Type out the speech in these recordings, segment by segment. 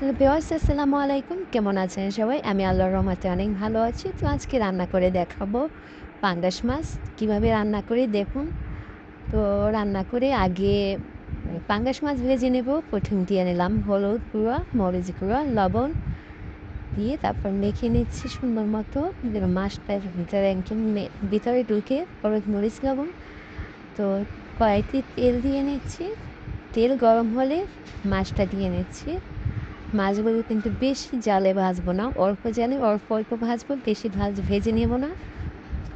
Hello viewers, আসসালামু আলাইকুম। কেমন আছেন সবাই? আমি আল্লাহর রহমতে অনেক ভালো আছি। তো আজকে রান্না করে দেখাবো পাঙ্গাস মাছ। কীভাবে রান্না করি দেখুন। তো রান্না করে আগে পাঙ্গাস মাছ ভেজে নেব। প্রথম দিয়ে নিলাম হলুদ গুঁড়া, মরিচ গুঁড়া, লবণ দিয়ে তারপর মেখে নিচ্ছি সুন্দর মতো। মাছটার ভিতরে একদম ভিতরে ঢুকে হলুদ, মরিচ, লবণ। তো কড়াইতে তেল দিয়ে নিচ্ছি। তেল গরম হলে মাছটা দিয়ে নিচ্ছি। মাছগুলো কিন্তু বেশি জালে ভাজবো না, অল্প জালে, অল্প অল্প ভাজবো, বেশি ভাজ, ভেজে নেব না।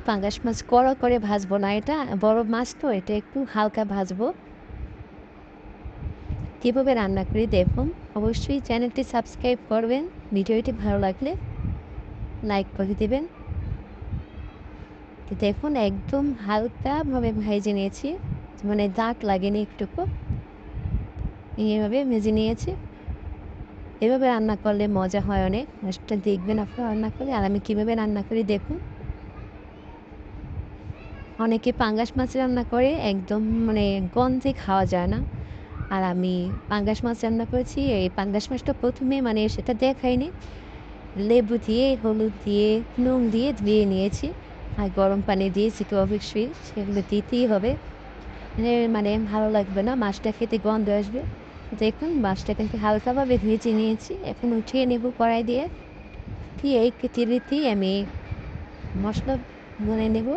পাঙ্গাস মাছ কড়া করে ভাজবো না এটা, বড় মাছ তো, এটা একটু হালকা ভাজবো। কীভাবে রান্না করি দেখুন, অবশ্যই চ্যানেলটি সাবস্ক্রাইব করবেন, ভিডিওটি ভালো লাগলে লাইক করে দেবেন। দেখুন, একদম হালকাভাবে ভেজে নিয়েছি মানে দাগ লাগেনি একটুকু। এইভাবে ভেজে নিয়েছি। এভাবে রান্না করলে মজা হয় অনেক। মাছটা দেখবেন আপনারা রান্না করলে আর আমি কীভাবে রান্না করি দেখুন। অনেকে পাঙ্গাস মাছ রান্না করে, একদম মানে গন্ধে খাওয়া যায় না। আর আমি পাঙ্গাস মাছ রান্না করেছি, এই পাঙ্গাস মাছটা প্রথমে মানে সেটা দেখাইনি। লেবু দিয়ে, হলুদ দিয়ে, নুন দিয়ে ধুয়ে নিয়েছি। আর গরম পানি দিয়েছি তো অবশ্যই, সেগুলো দিতেই হবে। মানে ভালো লাগবে না, মাছটা খেতে গন্ধ আসবে। দেখুন মাছটা কিন্তু হালকাভাবে ভেজে নিয়েছি। এখন উঠিয়ে নেব কড়াই দিয়ে। দিয়ে এই কেতিলিতেই আমি মশলা বনে নেব।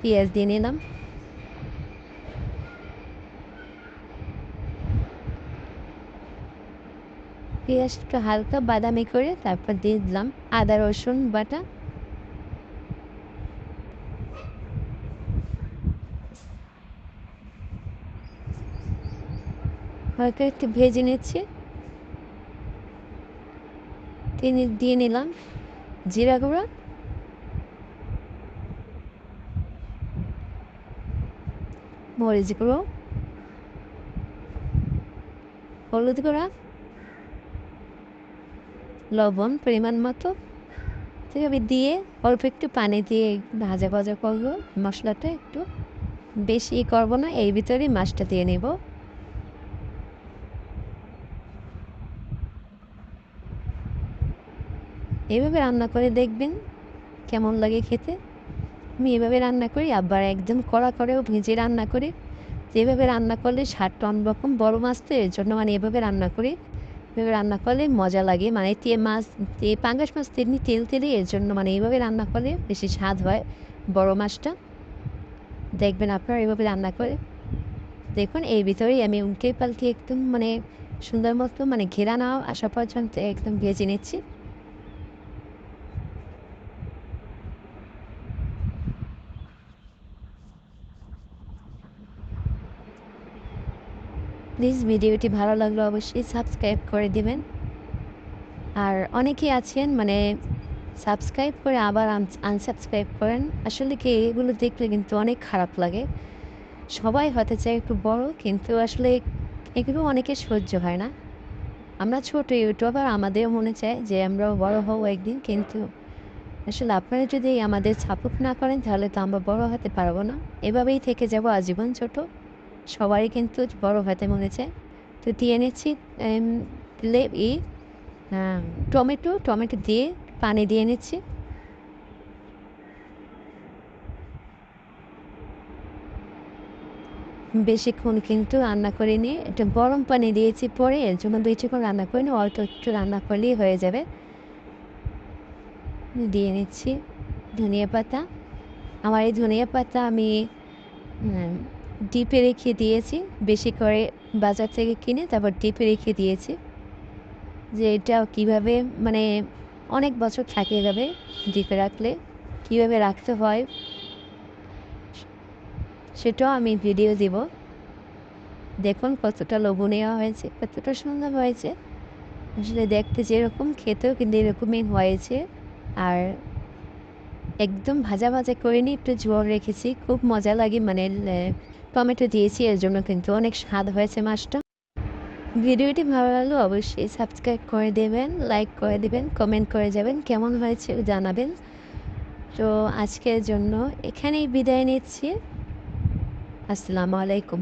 পেঁয়াজ দিয়ে নিলাম। পেঁয়াজটা হালকা বাদামি করে তারপর দিয়ে দিলাম আদা, রসুন বাটা। হালকা একটু ভেজে নিচ্ছি। তিনি দিয়ে নিলাম জিরা গুঁড়া। মরিচ গুঁড়ো। হলুদ গুঁড়া। লবণ পরিমাণ মতো। সেভাবে দিয়ে অল্প একটু পানি দিয়ে ভাজা ভাজা করব। মশলাটা একটু বেশি করব না, এই ভিতরেই মাছটা দিয়ে নেব। এভাবে রান্না করে দেখবেন কেমন লাগে খেতে। আমি এভাবে রান্না করি, আবার একদম কড়া করেও ভেজে রান্না করি। যেভাবে রান্না করলে স্বাদটা অন্যরকম বড় মাছ তো এর জন্য মানে এভাবে রান্না করি। এভাবে রান্না করলে মজা লাগে মানে তে মাছ, তে পাঙ্গাস মাছ তেমনি তেল তেলে এর জন্য মানে এইভাবে রান্না করলে বেশি স্বাদ হয় বড় মাছটা। দেখবেন আপনারা এভাবে রান্না করে। দেখুন এই ভিতরেই আমি উনকে পালকে একদম মানে সুন্দর মতো মানে ঘেরা না আসা পর্যন্ত একদম ভেজে নিচ্ছি। প্লিজ ভিডিওটি ভালো লাগলে অবশ্যই সাবস্ক্রাইব করে দিবেন। আর অনেকেই আছেন মানে সাবস্ক্রাইব করে আবার আনসাবস্ক্রাইব করেন। আসলে কি, এগুলো দেখলে কিন্তু অনেক খারাপ লাগে। সবাই হতে চায় একটু বড়, কিন্তু আসলে এগুলো অনেকে সহ্য হয় না। আমরা ছোট ইউটিউবার, আমাদেরও মনে চায় যে আমরাও বড় হব একদিন, কিন্তু আসলে আপনারা যদি আমাদের সাপোর্ট না করেন, তাহলে তো আমরা বড় হতে পারব না। এভাবেই থেকে যাব, আজীবন ছোট। সবারই কিন্তু বড় হতে মনে চায় তো দিয়ে নিচ্ছি ই টমেটো টমেটো দিয়ে পানি দিয়ে নিচ্ছি বেশিক্ষণ কিন্তু রান্না করে নিয়ে একটু গরম পানি দিয়েছি পরে, এর জন্য বেশিক্ষণ রান্না করে নিয়ে অল্প একটু রান্না করলেই হয়ে যাবে। দিয়ে নিচ্ছি ধনিয়া পাতা। আমার এই ধনিয়া পাতা আমি ডিপে রেখে দিয়েছি, বেশি করে বাজার থেকে কিনে তারপর ডিপে রেখে দিয়েছি। যে এটা কীভাবে মানে অনেক বছর থাকে যাবে ডিপে রাখলে, কীভাবে রাখতে হয়, সেটাও আমি ভিডিও দিব। দেখুন কতটা লোভনীয় হয়েছে, কতটা সুন্দর হয়েছে। আসলে দেখতে যেরকম, খেতেও কিন্তু এরকমই হয়েছে। আর একদম ভাজা ভাজা করে নিয়ে একটু ঝোল রেখেছি, খুব মজা লাগে মানে টমেটো দিয়েছি, এর জন্য কিন্তু অনেক স্বাদ হয়েছে মাছটা। ভিডিওটি ভালো লাগলে অবশ্যই সাবস্ক্রাইব করে দেবেন, লাইক করে দেবেন, কমেন্ট করে যাবেন, কেমন হয়েছে জানাবেন। তো আজকের জন্য এখানেই বিদায় নিচ্ছি। আসসালামু আলাইকুম।